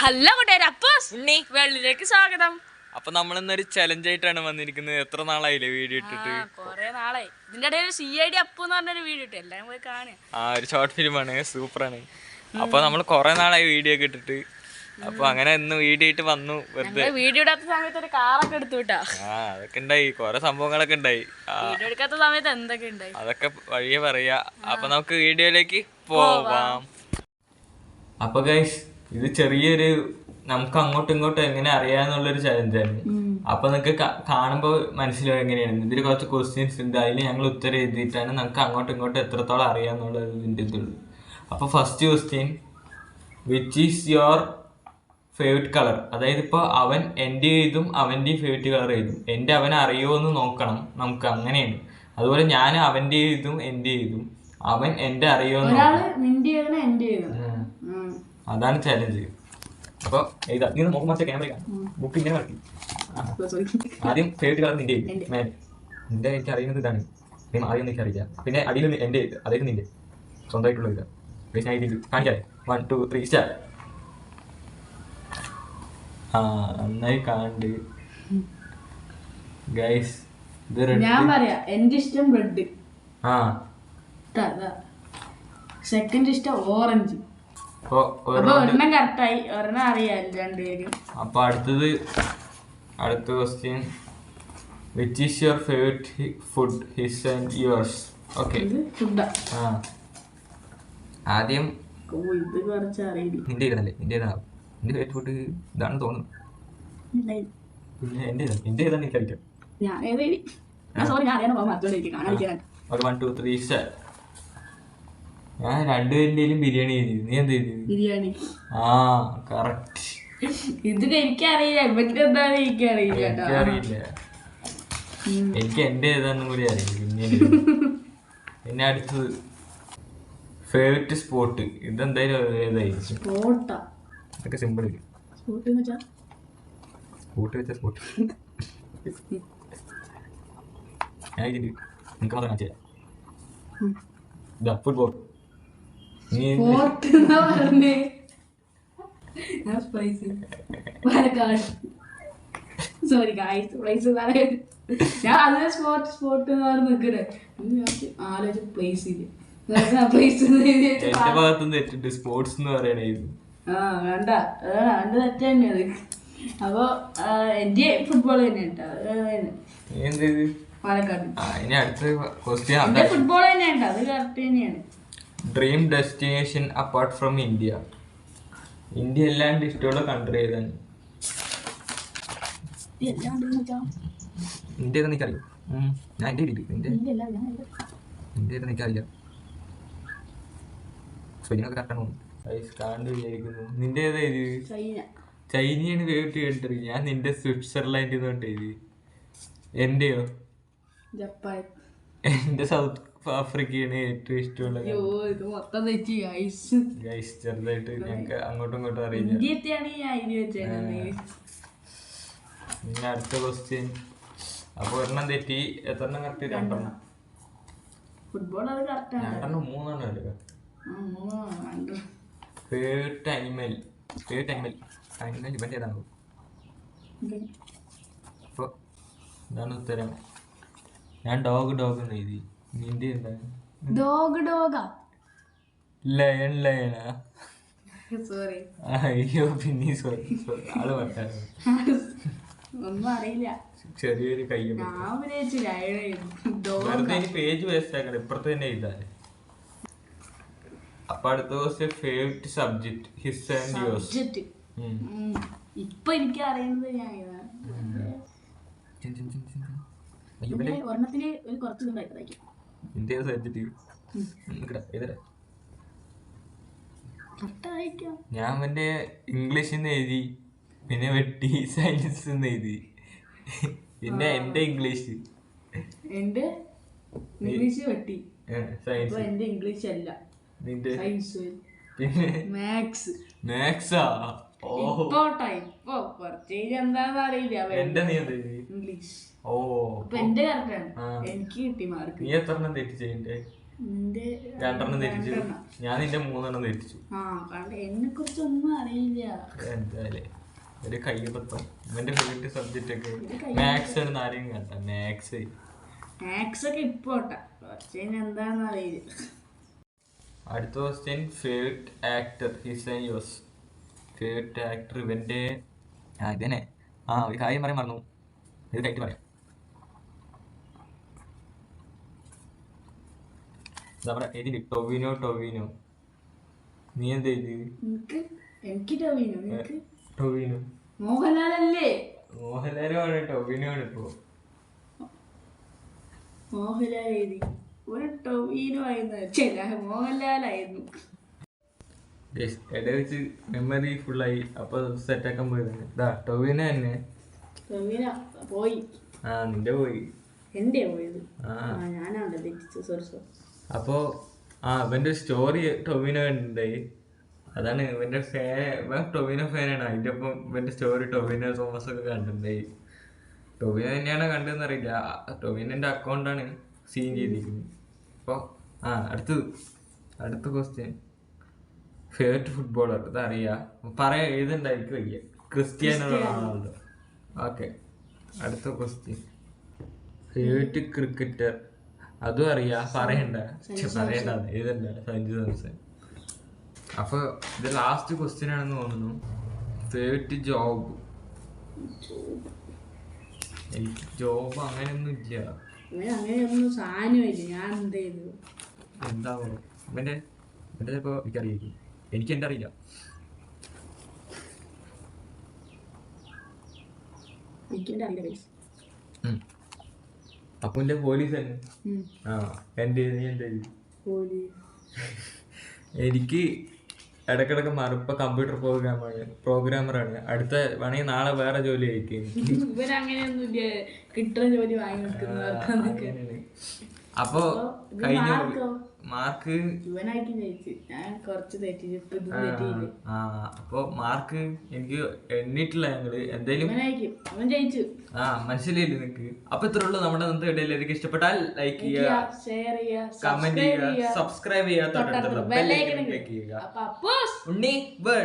Hello കൂട്ടുകാരെ. അപ്പോസ് ഉണ്ണി വെള്ളിലേക്ക് സ്വാഗതം. അപ്പൊ നമ്മൾ ഇന്നൊരു ചലഞ്ച് ആയിട്ടാണ് വന്നിരിക്കുന്നത്. എത്ര നാളായില്ലേ വീഡിയോ ഇട്ടിട്ട്? കൊറേ നാളായി. ഇതിന്റെ ഇടയിൽ സി ഐ ഡി അപ്പു എന്ന് പറഞ്ഞൊരു വീഡിയോ ഇട്ടു. എല്ലാരും പോയി കാണുക. ആ ഒരു ഷോർട്ട് ഫിലിം ഫിലിമാണ് സൂപ്പറാണ്. അപ്പൊ നമ്മൾ കൊറേ നാളായി വീഡിയോ ഒക്കെ ഇട്ടിട്ട്. അപ്പൊ അങ്ങനെ ഇന്ന് വീഡിയോ ഇട്ട് വന്നു വെറുതെ. വീഡിയോ ഇടാത്ത സമയത്ത് ഒരു കാറൊക്കെ എടുത്തു വിട്ടാ. ആ അതൊക്കെ ഉണ്ടായി കൊറേ സംഭവങ്ങളൊക്കെ ഉണ്ടായി വീഡിയോ എടുക്കാത്ത സമയത്ത് എന്തൊക്കെ ഉണ്ടായി അതൊക്കെ വഴിയെ പറയാ. അപ്പൊ നമുക്ക് വീഡിയോയിലേക്ക് പോവാം. അപ്പൊ ഗൈസ് ഇത് ചെറിയൊരു നമുക്ക് അങ്ങോട്ടും ഇങ്ങോട്ടും എങ്ങനെ അറിയാന്നുള്ളൊരു ചലഞ്ചാണ് അപ്പൊ നിങ്ങൾക്ക് കാണുമ്പോൾ മനസ്സിലാവും എങ്ങനെയാണ്. ഇതിൽ കുറച്ച് ക്വസ്റ്റ്യൻസ് ഉണ്ട്. അതിൽ ഞങ്ങൾ ഉത്തരം എഴുതിയിട്ടാണ് നമുക്ക് അങ്ങോട്ടും ഇങ്ങോട്ടും എത്രത്തോളം അറിയാന്നുള്ള ഇതിന്റെ ഇതുള്ളൂ അപ്പൊ first question which is your favourite colour അതായത് ഇപ്പോൾ അവൻ എന്റെ എഴുതും അവന്റെ ഫേവററ്റ് കളർ എഴുതും എന്റെ അവനെ അറിയുമോ എന്ന് നോക്കണം. നമുക്ക് അങ്ങനെയാണ്. അതുപോലെ ഞാൻ അവന്റെ എഴുതും എന്റെ എഴുതും അവൻ എന്റെ അറിയുമോ എന്ന് അതാണ് ചാലഞ്ച് അപ്പോൾ എഴുതാ നീ നോക്കും മറ്റേ ക്യാമറ ബുക്ക് ഇങ്ങനെ കളക്കി ആദ്യം ഫേവറേറ്റ് കളർ നിന്റെ മേലെ. നിന്റെ എനിക്ക് അറിയുന്നത് ഇതാണ്. നീ ആദ്യം എനിക്ക് അറിയില്ല പിന്നെ അടിയിൽ എന്റെ അതായത് നിന്റെ. സ്വന്തമായിട്ടുള്ള ഇത്. പിന്നെ ഞാൻ ഇതിൽ കാണിക്കാം. വൺ ടു ത്രീ സ്റ്റാർ ആ നന്നായി കാണ്ട്. ഗൈസ് ഇത് ഞാൻ പറയാ എന്റെ ഇഷ്ടം റെഡ് ആ. സെക്കൻഡ് ഇഷ്ടം ഓറഞ്ച് ഒരെണ്ണം കറക്റ്റായി ഒരെണ്ണം അറിയാം രണ്ടുപേരും. അപ്പൊ അടുത്തത് അടുത്ത question which is your favourite food his and yours okay ഇത് ആ. ആദ്യം ഇത് കുറച്ച് അറിയില്ല. നിന്റെ ഏതല്ലേ നിന്റെ ഏതാ നിന്റെ ഫേവറേറ്റ് ഫുഡ് ഇതാണെന്ന് തോന്നുന്നു. പിന്നെ എന്റെ ഏതാ നിന്റെ ഏതാ എനിക്ക് അറിയിക്കാം ഞാൻ സോറി ഞാൻ അറിയാൻ പോകാൻ മറ്റോണ്ടിരിക്കും കാണാതിരിക്കാൻ okay one two three star ഞാൻ രണ്ടുപേരുടെയും ബിരിയാണി ചെയ്തു നീ എന്ത് ചെയ്തു ബിരിയാണി. ആ കറക്റ്റ് ഇതിന് എനിക്കറിയില്ല. ഇവർക്ക് എന്താണ് എനിക്കറിയില്ല എനിക്ക് എന്റെ ഏതാന്നും കൂടി അറിയില്ല. പിന്നെ പിന്നെ അടുത്തത്. ഫേവററ്റ് സ്പോട്ട് ഇതെന്തായാലും ഏതായിരിക്കും സ്പോട്ടാ. സിമ്പിൾ സ്പോട്ട് വെച്ചാ? സ്പോട്ട് വെച്ച സ്പോട്ട് ഞാൻ നിങ്ങൾക്ക് മാത്രം കാണിച്ചു ഫുട്ബോൾ പറഞ്ഞേ ഞാൻ spicy Palakkad sorry guys place പറയാൻ ഞാൻ അതേ സ്പോട്ട് സ്പോട്ട് എന്ന് പറഞ്ഞ് നിൽക്കണേ ആലോചിച്ച് പ്ലേസ് ഇല്ല? എന്റെ സ്പോർട്സ് എന്ന് പറയണായിരുന്നു ആ വേണ്ട. അവന്റെ തെറ്റ് തന്നെയത് അപ്പോൾ എന്റെ ഫുട്ബോൾ തന്നെ കേട്ടോ. പാലക്കാട്. ഫുട്ബോൾ തന്നെയാണ് അത് കറക്റ്റ് തന്നെയാണ്. Dream destination apart from India India എല്ലാം ഇഷ്ടമുള്ള കൺട്രി ഏതാണ്? ഇന്ത്യ എനിക്കറിയാം. ഞാൻ എന്റെ ഇന്ത്യ. ഇന്ത്യ എനിക്കറിയാം. സ്പെയിനൊക്കെ കറക്റ്റാണ് കാണ്ട് വിചാരിക്കുന്നു. നിന്റെ ഏതാ ഇത്? ചൈന. ചൈനയാണ് കേട്ട് കേട്ടത് ഞാൻ നിന്റെ സ്വിറ്റ്സർലാൻഡ് കൊണ്ട് എഴുതി എന്റെയോ? ജപ്പാൻ. എന്റെ സൗത്ത് ആഫ്രിക്കയാണ് ഏറ്റവും ഇഷ്ടമുള്ള അയ്യോ ഇത് മൊത്തം തെറ്റി. ഐസ്. ഗൈസ് ചെറുതായിട്ട് ഞങ്ങൾക്ക് അങ്ങോട്ടും ഇങ്ങോട്ടും അറിയില്ല. പിന്നെ അടുത്ത ക്വസ്റ്റ്യൻ അപ്പൊ ഒരെണ്ണം തെറ്റി. എത്രണ്ണം കറക്റ്റ്? രണ്ടെണ്ണം. ഫുട്ബോൾ അത് രണ്ടെണ്ണം മൂന്നെണ്ണം എടുക്കുക favourite animal favourite animal animal ഇവന്റെ ഏതാണ് ഇതാണ് ഉത്തരം. ഞാൻ ഡോഗ് ഡോഗ് എന്ന് എഴുതി. ഡോഗ് ഡോഗാ ലയൺ ലയണാ സോറി അയ്യോ പിന്നെ സോറി സോറി ആൾ പറഞ്ഞായിരുന്നു ഒന്നും അറിയില്ല. ചെറിയൊരു വെറുതെ ഇനി പേജ് വേസ്റ്റ് ഇപ്പുറത്ത് തന്നെ എഴുതാൽ അപ്പൊ അടുത്ത ദിവസം favourite subject his and yours ഇപ്പൊ എനിക്ക് അറിയുന്നത് ഞാൻ ഇതാണ്. ഒരു കുറച്ച് ഇന്ത്യ സെൻസിറ്റീവ് കറക്റ്റായിരിക്കാം ഞാൻ മറ്റേ ഇംഗ്ലീഷിൽ നിന്ന് എഴുതി പിന്നെ വെട്ടി സയൻസ് എഴുതി. പിന്നെ എന്റെ ഇംഗ്ലീഷ് എന്റെ ഇംഗ്ലീഷ് വെട്ടി. സയൻസ് എന്റെ ഇംഗ്ലീഷ് അല്ല. നിന്റെ സയൻസ് പിന്നെ മാത്സ് മാത്സാ ഓ. ഇപ്പോ ടൈം ഇപ്പോ. കുറച്ച് എന്താന്ന് അറിയില്ല. എന്റെ നീ എന്താ? ഇംഗ്ലീഷ് ഓ അപ്പൊ എന്റെ കറക്റ്റാണ് ആ. എനിക്ക് കിട്ടി മാർക്ക് നീ എത്ര എണ്ണം നിന്റെ രണ്ടെണ്ണം ഞാൻ നിന്റെ മൂന്നെണ്ണം തിരിച്ചു ആ കാരണം എന്നെ കുറിച്ച് ഒന്നും അറിയില്ല. എന്തായാലേ. ഒരു കയ്യബദ്ധം ഇവന്റെ ഫേവറേറ്റ് സബ്ജക്റ്റ് ഒക്കെ. മാത്സ് ആണ് ആരെയും കണ്ട മാത്സ് മാത്സ് ഒക്കെ ഇപ്പൊ ഓട്ടാ കുറച്ച് കഴിഞ്ഞാൽ എന്താണെന്ന് അറിയില്ല. അടുത്ത question favourite actor his and yours favourite actor ഇവന്റെ ആ ഇതന്നെ. ആ ഒരു കാര്യം പറയാൻ മറന്നു. ഇത് കഴിഞ്ഞിട്ട് പറയാം. നമ്മുടെ എഴുതി ടൊവിനോ ടൊവിനോ. നീ എന്ത് എഴുതി എനിക്ക് ടൊവിനോ ടൊവിനോ. മോഹൻലാലല്ലേ? മോഹൻലാലാണ് ടൊവിനോ ആണ് ഇപ്പോ. മോഹൻലാൽ എഴുതി ഒരു ടൊവിനോ ആയിരുന്നു. ചില മോഹൻലാലായിരുന്നു. ഇടയിൽ വെച്ച് മെമ്മറി ഫുള്ളായി അപ്പൊ സെറ്റ് ആക്കാൻ പോയത് ഇതാ ടൊവിനോ തന്നെ. ടൊവിനോ പോയി. ആ നിന്റെ പോയി. എന്റെ പോയത്? ആ. ഞാനാണ് തെറ്റിച്ചു സോറി സോറി അപ്പോ ആ ഇവന്റെ സ്റ്റോറി ടൊവിനോ ഉണ്ടായി അതാണ് ഇവന്റെ ഫാൻ ഇവൻ ടൊവിനോ ഫാനാണ്. അതിന്റെ ഒപ്പം ഇവന്റെ സ്റ്റോറി ടൊവിനോ തോമസ് ഒക്കെ കണ്ടിട്ടുണ്ടായി ടൊവിനോ തന്നെയാണ് കണ്ടതെന്ന് അറിയില്ല. ആ, ടൊവിനോന്റെ അക്കൗണ്ടാണ് സീൻ ചെയ്തിരിക്കുന്നത്. അപ്പോൾ ആ അടുത്തത് അടുത്ത ക്വസ്റ്റ്യൻ ഫേവററ്റ് ഫുട്ബോളർ ഇതറിയാ? പറയാ ഏതുണ്ടായിരിക്കും വയ്യ. Cristiano Ronaldo. ഓക്കെ അടുത്ത ക്വസ്റ്റ്യൻ ഫേവററ്റ് ക്രിക്കറ്റർ അതും അറിയാ പറയണ്ട. പറയണ്ട. ഏതല്ല സഞ്ജു സാംസൺ. അപ്പൊ ഇത് ലാസ്റ്റ് ക്വസ്റ്റ്യൻ ആണെന്ന് തോന്നുന്നു. ഫേവററ്റ് ജോബ് എനിക്ക് ജോബ് അങ്ങനെയൊന്നും ഇല്ല. അങ്ങനെയൊന്നും സാധനമില്ല ഞാൻ എന്ത് ചെയ്തു? എന്താ ഇവന്റെ ഇവന്റെ ചിലപ്പോ എനിക്കറിയായിരിക്കും. എനിക്ക് എന്റെ അറിയില്ല. എനിക്കെന്റെ അറിയില്ല പൈസ അപ്പൊ എന്റെ പോലീസ് തന്നെ. ആ എന്റെ നീ എന്താ പോലീസ് എനിക്ക് ഇടക്കിടക്ക് മാറും. ഇപ്പൊ കമ്പ്യൂട്ടർ പ്രോഗ്രാമാണ് പ്രോഗ്രാമറാണ് അടുത്ത വേണമെങ്കിൽ നാളെ വേറെ ജോലി ആയിരിക്കും. കിട്ടുന്ന ജോലി വാങ്ങി അപ്പൊ കഴിഞ്ഞ മാർക്കോ? മാർക്ക് ഇവനായിട്ട് ജയിച്ച്. ഞാൻ കുറച്ച് തെറ്റിച്ച് ആ, അപ്പൊ മാർക്ക് എനിക്ക് എണ്ണിട്ടില്ല ഞങ്ങൾ. എന്തായാലും ആ മനസ്സിലായില്ലേ നിങ്ങക്ക്? അപ്പൊ ഇത്ര ഉള്ളു. നമ്മുടെ ഇന്നത്തെ എനിക്ക് ഇഷ്ടപ്പെട്ടാൽ ലൈക്ക് ചെയ്യുക ഷെയർ ചെയ്യുക കമന്റ് ചെയ്യുക സബ്സ്ക്രൈബ് ചെയ്യുക തൊട്ടടുത്തുള്ള ക്ലിക്ക് ചെയ്യുക. ഉണ്ണി ബൈ